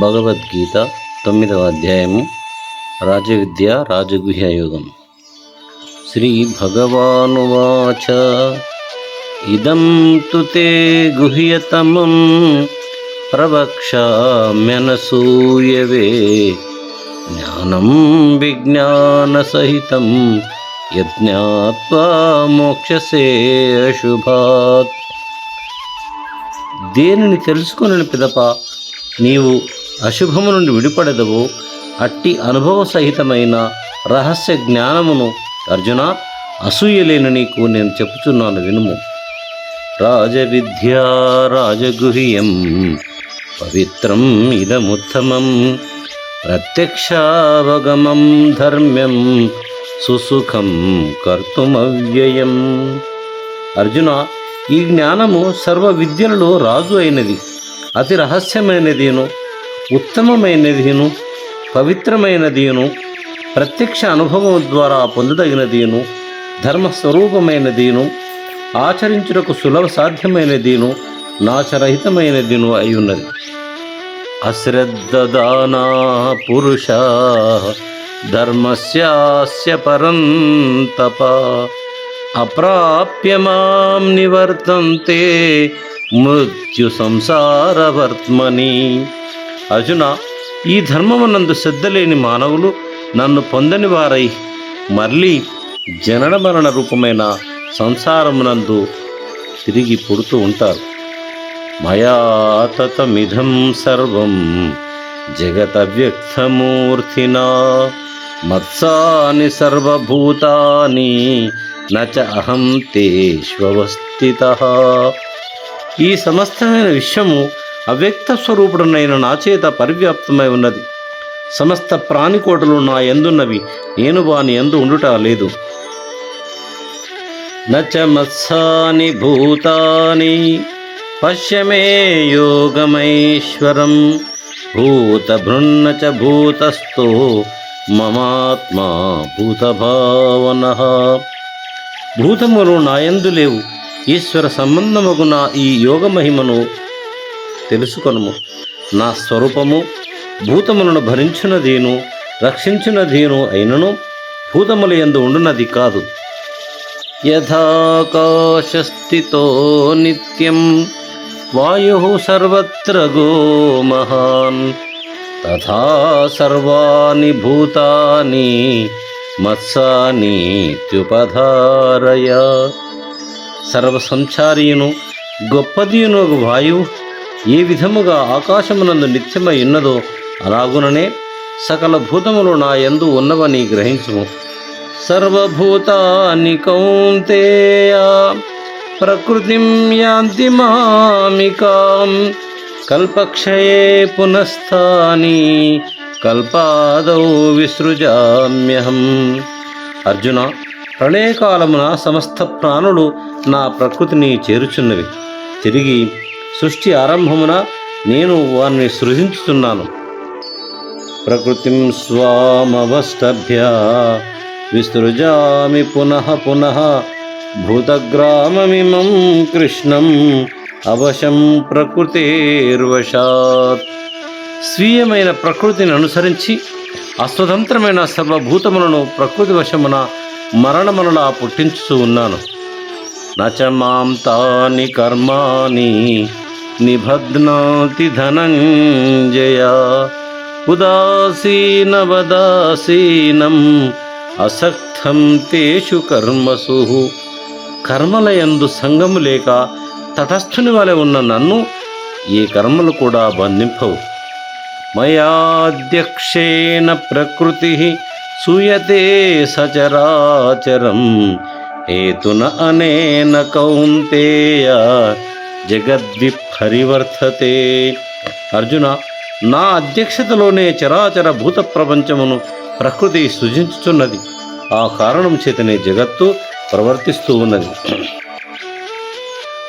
భగవద్గీత తొమ్మిదవ అధ్యాయము రాజవిద్య రాజగుహ్య యోగం శ్రీ భగవానువాచ ఇదం తు తే గుహ్యతమం ప్రవక్ష్యామ్యనసూయవే జ్ఞానం విజ్ఞానసహితం యజ్ఞాత్వా మోక్షసే అశుభాత్ దేనిని తెలుసుకుని పిదప నీవు అశుభము నుండి విడిపడదవు. అట్టి అనుభవ సహితమైన రహస్య జ్ఞానమును అర్జున అసూయలేని నీకు నేను చెప్పుచున్నాను వినుము. రాజవిద్యా రాజగుహ్యం పవిత్రం ఇదముత్తమం. ప్రత్యక్షావగమం ధర్మ్యం సుసుఖం కర్తుమవ్యయం. అర్జున ఈ జ్ఞానము సర్వ విద్యలలో రాజు అయినది. అతి రహస్యమైనదిను ఉత్తమమైనదిను పవిత్రమైనదిను ప్రత్యక్ష అనుభవం ద్వారా పొందదగినదిను ధర్మస్వరూపమైనదిను ఆచరించుటకు సులభ సాధ్యమైనదిను నాశరహితమైనదిను అయి ఉన్నది అశ్రద్ధదానా పురుష ధర్మస్యాస్య పరంతప అప్రాప్య మాం నివర్తంతే మృత్యు సంసారవర్త్మని అర్జున ఈ ధర్మమునందు శ్రద్ధ లేని మానవులు నన్ను పొందని వారై మళ్ళీ జనన మరణ రూపమైన సంసారమునందు తిరిగి పుడుతూ ఉంటారు. మయా సర్వం జగత వ్యక్తమూర్తినా మత్సాని సర్వభూతాని నచ అహం తేష్వస్థిత ఈ సమస్తమైన విశ్వము అవ్యక్త స్వరూపుడనైన నా చేత పరివ్యాప్తమై ఉన్నది. సమస్త ప్రాణికోటలు నా ఎందున్నవి నేను వాని ఎందు ఉండుట లేదు. నచ మత్సాని భూతాని పశ్యమే యోగమైశ్వరం. భూతభృన్న చ భూతస్థో మమాత్మా భూతభావన. భూతములు నాయందు లేవు. ఈశ్వర సంబంధముగున ఈ యోగ మహిమను తెలుసుకొనుము. నా స్వరూపము భూతములను భరించినదేను రక్షించినదేను అయినను భూతముల యందు ఉండునది కాదు. యథాకాశస్థితో నిత్యం వాయు సర్వత్ర గో మహాన్. తథా సర్వాణి భూతాని మత్సానీత్యుపధారయ సర్వసంచారీయును గొప్పదియును ఒక వాయువు ఏ విధముగా ఆకాశమునందు నిత్యమై ఉన్నదో అలాగుననే సకల భూతములు నా యందు ఉన్నవని గ్రహించుము. సర్వభూతాని కౌంతేయ ప్రకృతిం యాంతి మామికాం కల్పక్షయే పునఃస్థాని కల్పాదౌ విసృజామ్యహం. అర్జున ప్రళయకాలమున సమస్త ప్రాణులు నా ప్రకృతిని చేరుచున్నవి. తిరిగి సృష్టి ఆరంభమున నేను వారిని సృజించుతున్నాను ప్రకృతిం స్వామవష్టభ్య విసృజామి పునః పునః భూతగ్రామమిమం కృష్ణం అవశం ప్రకృతేర్వశాత్. స్వీయమైన ప్రకృతిని అనుసరించి అస్వతంత్రమైన సర్వభూతములను ప్రకృతి వశమున మరణములలా పుట్టించుతూ ఉన్నాను. నచమాం తాని కర్మాని నిబధ్నాతి ధనంజయ. ఉదాసీనవదాసీనం అసక్తం తేషు కర్మసు. కర్మలయందు సంగము లేక తటస్థుని వలె ఉన్న నన్ను ఈ కర్మలు కూడా బంధింపవు. మయాధ్యక్షేణ ప్రకృతి సూయతే సచరాచరం. హేతున అనేన కౌంతేయ జగద్విపరివర్తతే. అర్జున నా అధ్యక్షతలోనే చరాచర భూత ప్రపంచమును ప్రకృతి సృజించుచున్నది. ఆ కారణం చేతనే జగత్తు ప్రవర్తిస్తూ ఉన్నది.